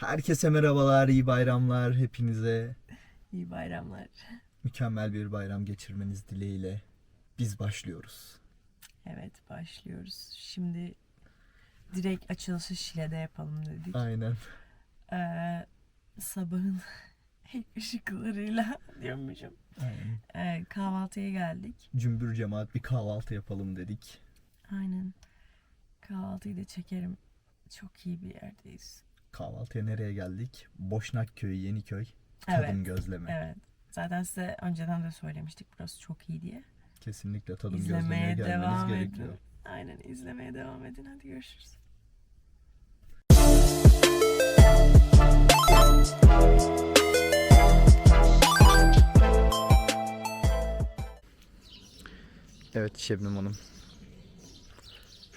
Herkese merhabalar, iyi bayramlar hepinize. İyi bayramlar. Mükemmel bir bayram geçirmeniz dileğiyle biz başlıyoruz. Evet başlıyoruz. Şimdi direkt açılışı Şile'de yapalım dedik. Aynen. Ee, sabahın ışıklarıyla diyormuşum. Aynen. Ee, kahvaltıya geldik. Cümbür cemaat bir kahvaltı yapalım dedik. Aynen. Kahvaltıyı da çekerim. Çok iyi bir yerdeyiz. Kahvaltıya nereye geldik? Boşnak Köyü, Yeniköy. Tadım Evet. gözleme. Evet. Zaten size önceden de söylemiştik burası çok iyi diye. Kesinlikle tadım İzlemeye gözlemeye gelmeniz devam gerekiyor. edin. Aynen izlemeye devam edin. Hadi görüşürüz. Evet Şebnem Hanım.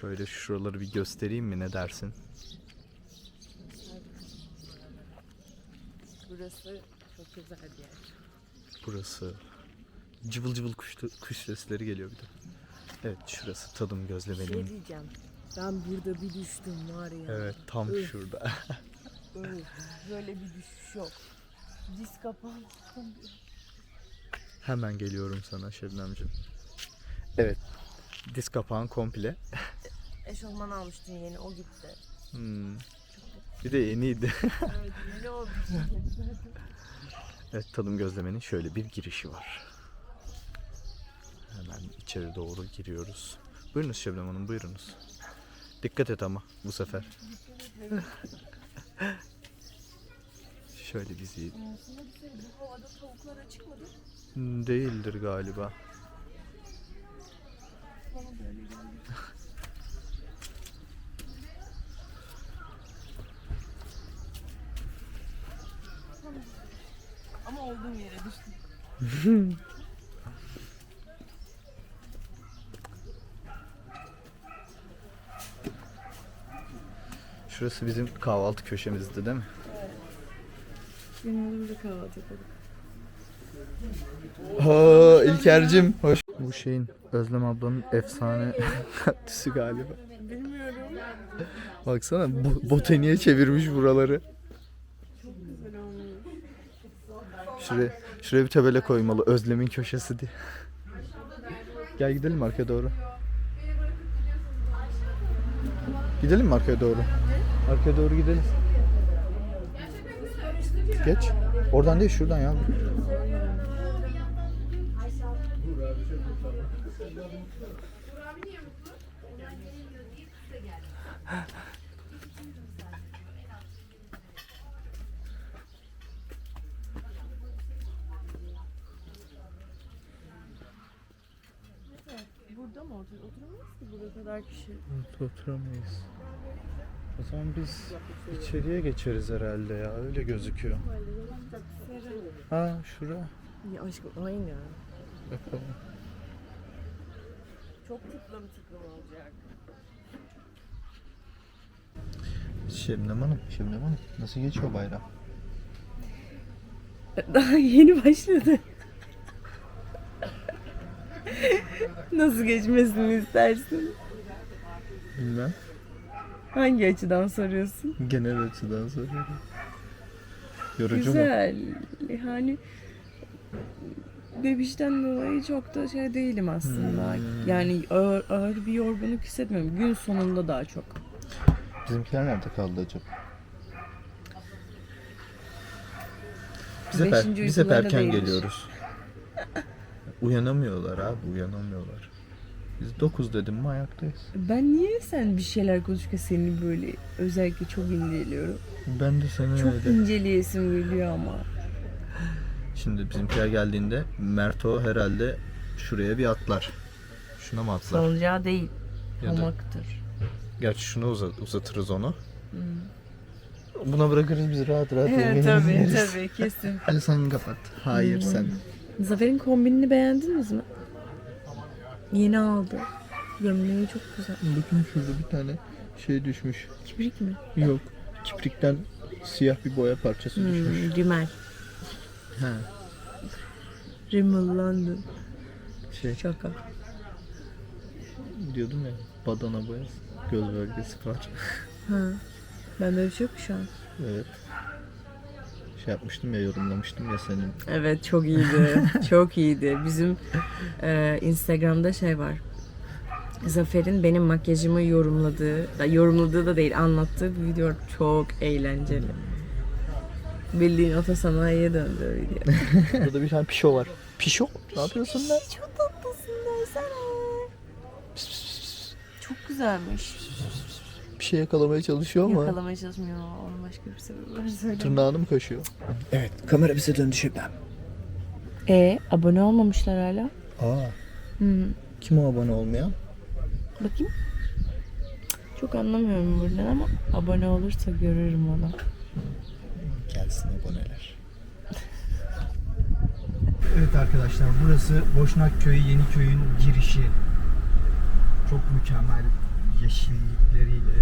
Şöyle şuraları bir göstereyim mi ne dersin? Burası çok güzel bir yer. Burası cıvıl cıvıl kuş, kuş sesleri geliyor bir de. Evet şurası tadım Şey gözlemenin. diyeceğim. Ben burada bir düştüm var ya. Evet tam Üf. şurada. Öf, böyle bir düşüş yok. Diz kapağım. Hemen geliyorum sana Şebnemciğim. Evet. Diz kapağın komple. Eşofman almıştın yeni o gitti. Hmm. Bir de yeniydi. Evet yeni o evet tadım gözlemenin şöyle bir girişi var. Hemen içeri doğru giriyoruz. Buyurunuz Şebnem Hanım buyurunuz. Dikkat et ama bu sefer. şöyle bizi Bu havada tavuklar açık mıdır? değildir galiba. Bana da öyle geldi. Ama olduğum yere düştüm. Şurası bizim kahvaltı köşemizdi değil mi? Genelde kahvaltı yapalım. Ha İlker'cim hoş. Bu şeyin Özlem ablanın efsane kaktüsü galiba. Bilmiyorum. Baksana bo- botaniğe çevirmiş buraları. Güzel olmuş. Şuraya, şuraya bir tabela koymalı Özlem'in köşesi diye. Gel gidelim arkaya doğru. Gidelim mi arkaya doğru? Arkaya doğru gidelim. Geç. Oradan değil şuradan ya. Otur? Oturamayız ki burada kadar kişi. Burada oturamayız. O zaman biz içeriye geçeriz herhalde ya. Öyle gözüküyor. Ha şura. Ya aşkım aynı. Bakalım. Çok tıklım tıklım olacak. Şebnem Hanım, Şebnem Hanım. Nasıl geçiyor bayram? Daha yeni başladı. Nasıl geçmesini istersin? Bilmem. Hangi açıdan soruyorsun? Genel açıdan soruyorum. Yorucu mu? Güzel. Yani bebişten dolayı çok da şey değilim aslında. Hmm. Yani ağır, ağır bir yorgunluk hissetmiyorum. Gün sonunda daha çok. Bizimkiler nerede kaldı acaba? Biz hep, er- biz hep erken değilmiş. geliyoruz. Uyanamıyorlar abi, uyanamıyorlar. Biz 9 dedim mi ayaktayız. Ben niye sen bir şeyler konuşurken seni böyle özellikle çok inceliyorum? Ben de seni Çok öyle. inceleyesim geliyor ama. Şimdi bizimkiler geldiğinde Merto herhalde şuraya bir atlar. Şuna mı atlar? Salıncağı değil. Ya da- Hamaktır. Gerçi şunu uza- uzatırız onu. Buna bırakırız biz rahat rahat Evet yemeğimizi tabii yeriz. tabii kesin. Hadi sen kapat. Hayır sen. Zafer'in kombinini beğendiniz mi? Yeni aldı. Gömleği çok güzel. Bakın şurada bir tane şey düşmüş. Kibrik mi? Yok. Kiprikten siyah bir boya parçası düşmüş. Hmm, rimel. Ha, Rimmel London. şey Şaka. diyordum ya badana boyası. Göz bölgesi parça. Ha. Ben böyle bir şey yok şu an. Evet. Şey yapmıştım ya yorumlamıştım ya senin. Evet çok iyiydi. çok iyiydi. Bizim e, Instagram'da şey var. Zafer'in benim makyajımı yorumladığı, da yorumladığı da değil anlattığı bir video çok eğlenceli. Bildiğin otosanayiye döndü o video. Burada bir tane pişo var. Pişo? Ne yapıyorsun lan? Çok tatlısın desene. Çok güzelmiş. Bir şey yakalamaya çalışıyor ama Yakalamaya çalışmıyor. Onun başka bir sebebi var söyle. tırnağını mı kaşıyor? Evet kamera bize döndü şimdiden. E abone olmamışlar hala. Aa Hı. kim o abone olmayan? Bakayım. Çok anlamıyorum buradan ama abone olursa görürüm onu. Gelsin aboneler. evet arkadaşlar burası Boşnak Köyü Yeniköy'ün girişi. Çok mükemmel yeşillikleriyle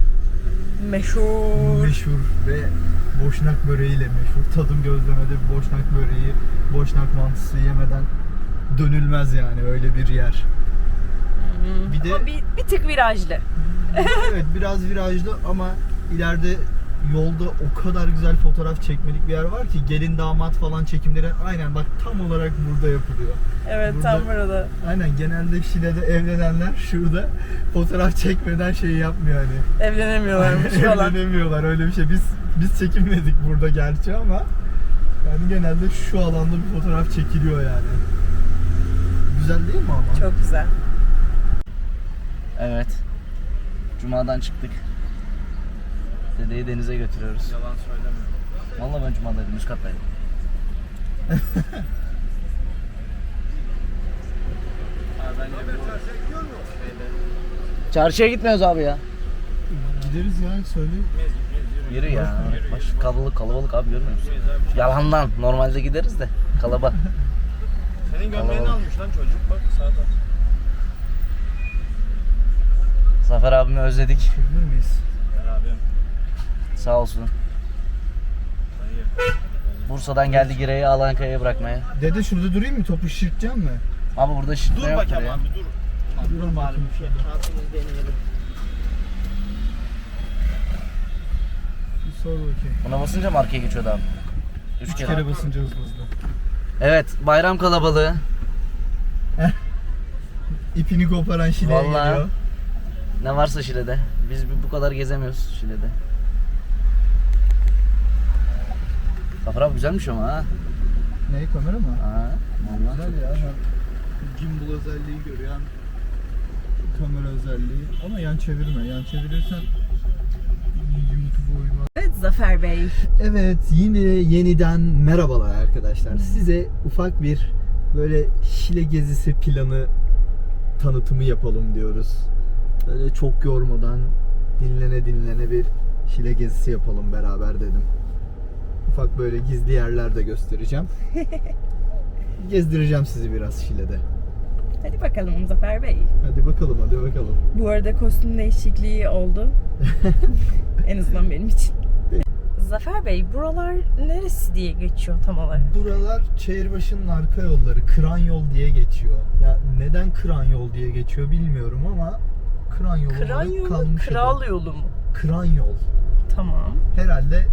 Meşhur. meşhur ve Boşnak böreğiyle meşhur. Tadım gözlemede Boşnak böreği, Boşnak mantısı yemeden dönülmez yani öyle bir yer. Bir de Ama bir, bir tık virajlı. evet biraz virajlı ama ileride yolda o kadar güzel fotoğraf çekmelik bir yer var ki gelin damat falan çekimleri aynen bak tam olarak burada yapılıyor. Evet Burada- tam burada. Aynen genelde Şile'de evlenenler şurada fotoğraf çekmeden şey yapmıyor hani. Evlenemiyorlarmış falan. Evlenemiyorlar öyle bir şey. Biz biz çekinmedik burada gerçi ama yani genelde şu alanda bir fotoğraf çekiliyor yani. Güzel değil mi ama? Çok güzel. Evet. Cuma'dan çıktık. Dedeyi denize götürüyoruz. Yalan söyleme. Vallahi ben Cuma'daydım, üst kattaydım. Çarşıya gitmiyoruz abi ya. Gideriz ya söyle. Yürü ya. Baş kalabalık kalabalık abi görmüyor musun? Yalandan. Normalde gideriz de. Kalaba. Senin gömleğini Kalabalık. almış lan çocuk bak sağda. Zafer abimi özledik. Çekilir miyiz? Gel abim. Sağ olsun. Bursa'dan geldi Gire'yi Alankaya'ya bırakmaya. Dede şurada durayım mı? Topu şirkeceğim mi? Abi burada şişme Dur bakayım ya. abi dur. Durun bakayım. Şansımızı deneyelim. Bir sor bakayım. Buna basınca mı arkaya geçiyordu abi? Üç Üç kere. kere basınca hızlı hızlı. Evet bayram kalabalığı. İpini koparan Şile'ye Vallahi. geliyor. Ne varsa Şile'de. Biz bu kadar gezemiyoruz Şile'de. Abi güzelmiş ama ha. Ne kamera mı? Ha, vallahi. Güzel ya. Hem gimbal özelliği görüyor hem kamera özelliği. Ama yan çevirme. Yan çevirirsen YouTube'a uymaz. Evet Zafer Bey. Evet yine yeniden merhabalar arkadaşlar. Size ufak bir böyle Şile gezisi planı tanıtımı yapalım diyoruz. Böyle çok yormadan dinlene dinlene bir Şile gezisi yapalım beraber dedim. Ufak böyle gizli yerler de göstereceğim. Gezdireceğim sizi biraz Şile'de. Hadi bakalım Zafer Bey. Hadi bakalım hadi bakalım. Bu arada kostüm değişikliği oldu. en azından benim için. Zafer Bey buralar neresi diye geçiyor tam olarak? Buralar Çayırbaşı'nın arka yolları. Kıran yol diye geçiyor. Ya neden Kıran yol diye geçiyor bilmiyorum ama Kıran yolu olarak yolu, kalmış. kral adı. yolu mu? Kıran yol. Tamam. Herhalde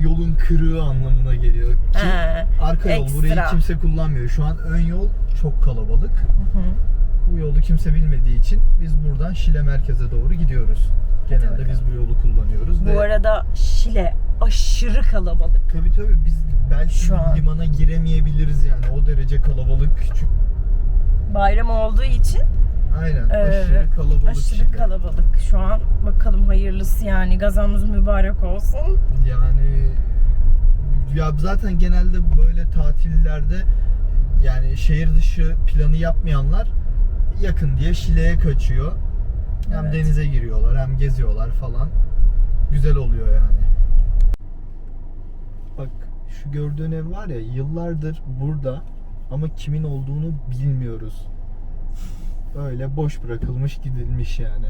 yolun kırığı anlamına geliyor. Ki He, arka yol burayı ekstra. kimse kullanmıyor. Şu an ön yol çok kalabalık. Hı hı. Bu yolu kimse bilmediği için biz buradan Şile merkeze doğru gidiyoruz. Genelde biz bu yolu kullanıyoruz. Bu ve arada Şile aşırı kalabalık. Tabii tabii biz belki Şu an. limana giremeyebiliriz yani. O derece kalabalık. Bayram olduğu için Aynen. Ee, aşırı kalabalık. aşırı Şile. kalabalık. Şu an bakalım hayırlısı yani gazamız mübarek olsun. Yani ya zaten genelde böyle tatillerde yani şehir dışı planı yapmayanlar yakın diye Şile'ye kaçıyor. Hem Evet. denize giriyorlar hem geziyorlar falan. Güzel oluyor yani. Bak şu gördüğün ev var ya yıllardır burada ama kimin olduğunu bilmiyoruz. Öyle boş bırakılmış gidilmiş yani.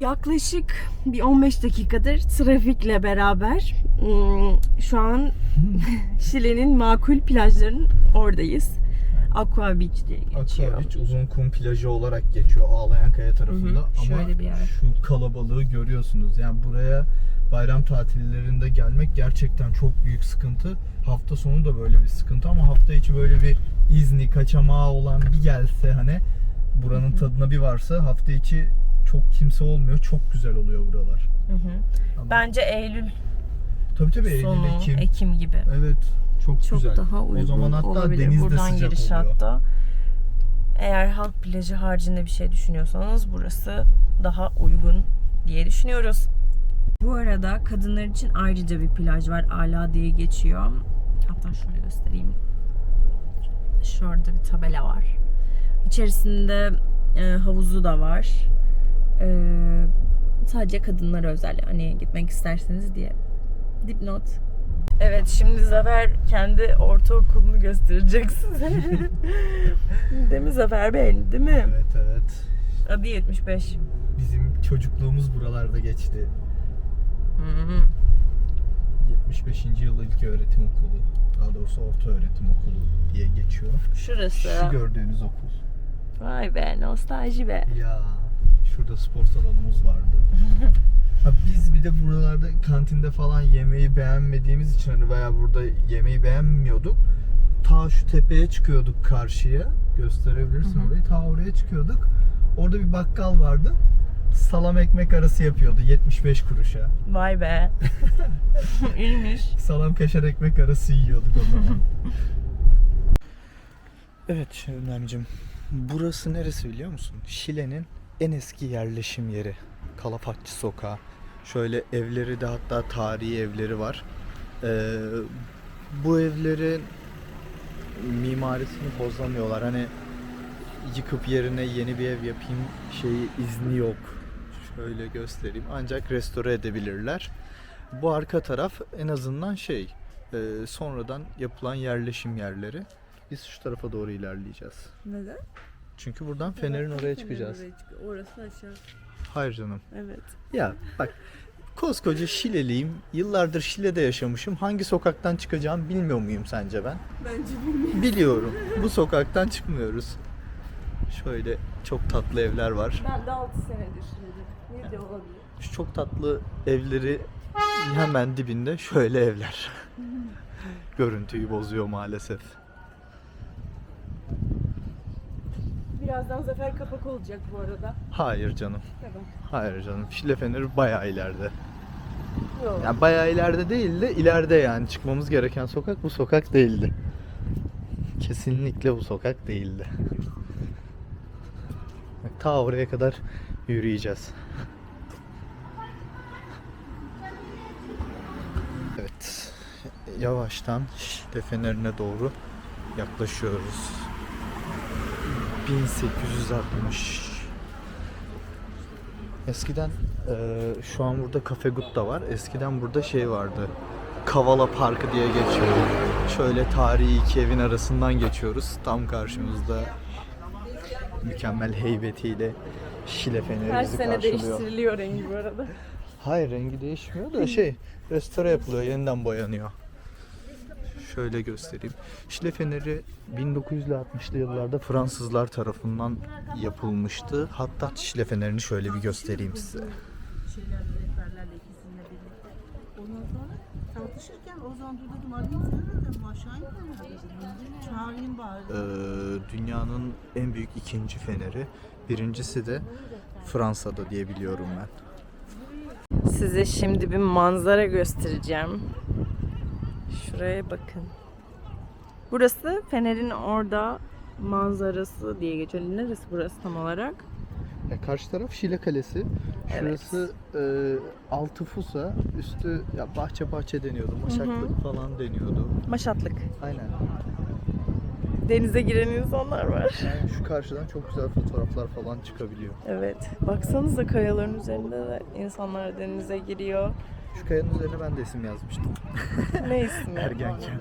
Yaklaşık bir 15 dakikadır trafikle beraber hmm, şu an Şile'nin makul plajlarının oradayız. Aqua Beach diye geçiyor. Aqua Beach uzun kum plajı olarak geçiyor Ağlayan Kaya tarafında Hı hı, ama şöyle bir yer. şu kalabalığı görüyorsunuz. Yani buraya bayram tatillerinde gelmek gerçekten çok büyük sıkıntı. Hafta sonu da böyle bir sıkıntı ama hafta içi böyle bir izni, kaçamağı olan bir gelse hani buranın tadına bir varsa hafta içi çok kimse olmuyor. Çok güzel oluyor buralar. Hı hı. Ama- Bence Eylül tabii tabii Eylül, sonu, Ekim. Ekim, gibi. Evet. Çok, Çok güzel. daha uygun o zaman hatta olabilir. deniz de Buradan sıcak giriş oluyor. hatta. Eğer halk plajı haricinde bir şey düşünüyorsanız burası daha uygun diye düşünüyoruz. Bu arada kadınlar için ayrıca bir plaj var. Ala diye geçiyor. Hatta şöyle göstereyim. Şurada bir tabela var. İçerisinde e, havuzu da var. E, sadece kadınlara özel. Hani gitmek isterseniz diye. Dipnot. Evet şimdi Zafer kendi ortaokulunu gösterecek size. değil mi Zafer Bey? Değil mi? Evet evet. Adı 75. Bizim çocukluğumuz buralarda geçti. Hı hı. 75. yıl ilk öğretim okulu. Daha doğrusu orta öğretim okulu diye geçiyor. Şurası. Şu gördüğünüz okul. Vay be nostalji be. Ya şurada spor salonumuz vardı. ha, biz bir de buralarda kantinde falan yemeği beğenmediğimiz için hani veya burada yemeği beğenmiyorduk. Ta şu tepeye çıkıyorduk karşıya. Gösterebilirsin orayı. Ta oraya çıkıyorduk. Orada bir bakkal vardı. Salam ekmek arası yapıyordu 75 kuruşa. Vay be. İyiymiş. Salam kaşar ekmek arası yiyorduk o zaman. evet Şevnemcim. Burası neresi biliyor musun? Şile'nin en eski yerleşim yeri. Kalafatçı Sokağı. Şöyle evleri de hatta tarihi evleri var. Ee, bu evlerin mimarisini bozamıyorlar. Hani yıkıp yerine yeni bir ev yapayım şeyi izni yok. Şöyle göstereyim. Ancak restore edebilirler. Bu arka taraf en azından şey e, sonradan yapılan yerleşim yerleri. Biz şu tarafa doğru ilerleyeceğiz. Neden? Çünkü buradan Fener'in oraya çıkacağız. Orası aşağı. Hayır canım. Evet. Ya bak koskoca Şileliyim. Yıllardır Şile'de yaşamışım. Hangi sokaktan çıkacağımı bilmiyor muyum sence ben? Bence bilmiyorum. Biliyorum. Bu sokaktan çıkmıyoruz. Şöyle çok tatlı evler var. Ben de 6 senedir şimdi. De olabilir? Şu çok tatlı evleri hemen dibinde şöyle evler. Görüntüyü bozuyor maalesef. Birazdan Zafer kapak olacak bu arada. Hayır canım. Tamam. Hayır canım. Şile Feneri bayağı ileride. Yok. Yani bayağı ileride değil de ileride yani çıkmamız gereken sokak bu sokak değildi. Kesinlikle bu sokak değildi. Ta oraya kadar yürüyeceğiz. Yavaştan Feneri'ne doğru yaklaşıyoruz. 1860 Eskiden eee, şu an burada Cafe Gutta var. Eskiden burada şey vardı. Kavala Parkı diye geçiyor. Şöyle tarihi iki evin arasından geçiyoruz. Tam karşımızda mükemmel heybetiyle Şile Feneri Her bizi sene karşılıyor. değiştiriliyor rengi bu arada. Hayır rengi değişmiyor da şey restore yapılıyor yeniden boyanıyor. Şöyle göstereyim. Şile Feneri 1960'lı yıllarda Fransızlar tarafından yapılmıştı. Hatta Şile Feneri'ni şöyle bir göstereyim size. Ee, dünyanın en büyük ikinci feneri. Birincisi de Fransa'da diye biliyorum ben. Size şimdi bir manzara göstereceğim. Şuraya bakın. Burası Fener'in orada manzarası diye geçiyor. Neresi burası tam olarak? Ya karşı taraf Şile Kalesi. Şurası e, altı fusa, üstü ya bahçe bahçe deniyordu, maşaklık falan deniyordu. Maşatlık. Aynen. Denize giren insanlar var. Yani şu karşıdan çok güzel fotoğraflar falan çıkabiliyor. Evet. Baksanıza kayaların üzerinde de insanlar denize giriyor. Şu kayanın üzerine ben de isim yazmıştım. Ne ismi? Ergenken.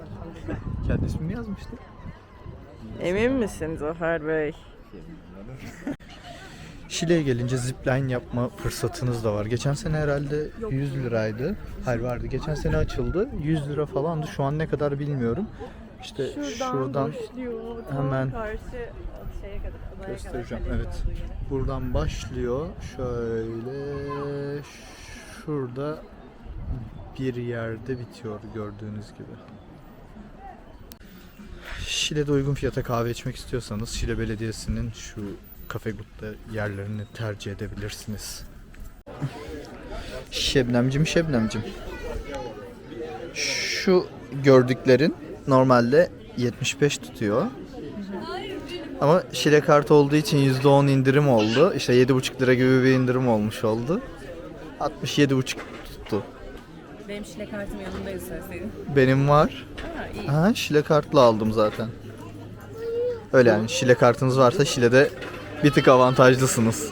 Kendi ismimi yazmıştım. Emin misin Zafer Bey? Şile'ye gelince zipline yapma fırsatınız da var. Geçen sene herhalde 100 liraydı. Hayır vardı. Geçen sene açıldı. 100 lira falandı. Şu an ne kadar bilmiyorum. İşte şuradan hemen karşı şeye kadar adaya göstereceğim. Evet. Buradan başlıyor. Şöyle şurada bir yerde bitiyor gördüğünüz gibi. Şile'de uygun fiyata kahve içmek istiyorsanız Şile Belediyesi'nin şu Cafe Gut'ta yerlerini tercih edebilirsiniz. Şebnemcim Şebnemcim. Şu gördüklerin normalde 75 tutuyor. Ama Şile kart olduğu için %10 indirim oldu. İşte 7,5 lira gibi bir indirim olmuş oldu. 67,5 tuttu. Benim şile kartım yanımdaydı söyleseydin. Benim var. Ha iyi. Ha, Şile kartla aldım zaten. Öyle yani Şile kartınız varsa Şile'de bir tık avantajlısınız.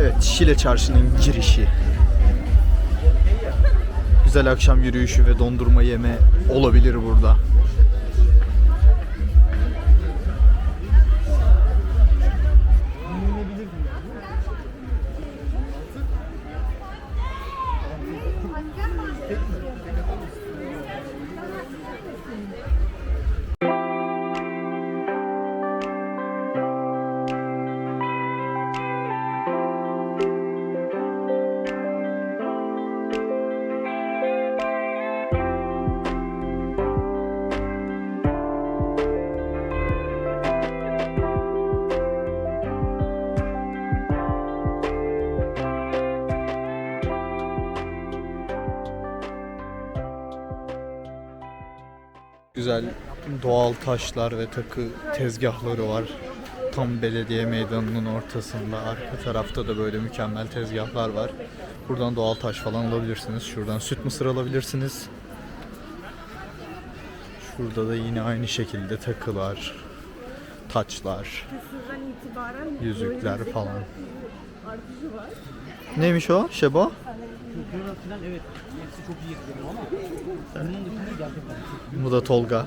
Evet Şile çarşının girişi. Güzel akşam yürüyüşü ve dondurma yeme olabilir burada. Doğal taşlar ve takı tezgahları var. Tam belediye meydanının ortasında. Arka tarafta da böyle mükemmel tezgahlar var. Buradan doğal taş falan alabilirsiniz. Şuradan süt mısır alabilirsiniz. Şurada da yine aynı şekilde takılar, taçlar, yüzükler falan. Neymiş o Şebo? Bu da Tolga.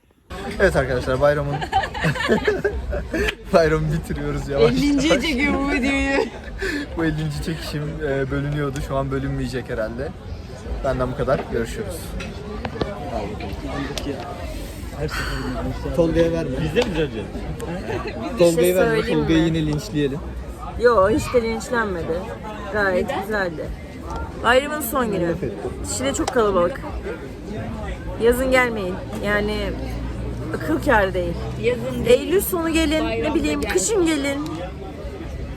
Evet arkadaşlar bayramın bayramı bitiriyoruz yavaş. 50. çekiyor bu videoyu. Bu 50. çekişim e, bölünüyordu. Şu an bölünmeyecek herhalde. Benden bu kadar. Görüşürüz. Tolga'ya verme. Bizde mi düzeleceğiz? Tolga'yı verme. söyleyeyim Tolga'yı mi? yine linçleyelim. Yo hiç de linçlenmedi. Gayet güzeldi. Bayramın son günü. Şile çok kalabalık. Yazın gelmeyin. Yani akıl kâr değil. Eylül sonu gelin. ne bileyim kışın gelin.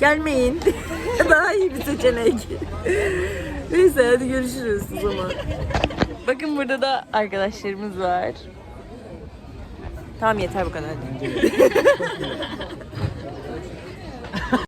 Gelmeyin. Daha iyi bir seçenek. Neyse hadi görüşürüz o zaman. Bakın burada da arkadaşlarımız var. Tamam yeter bu kadar.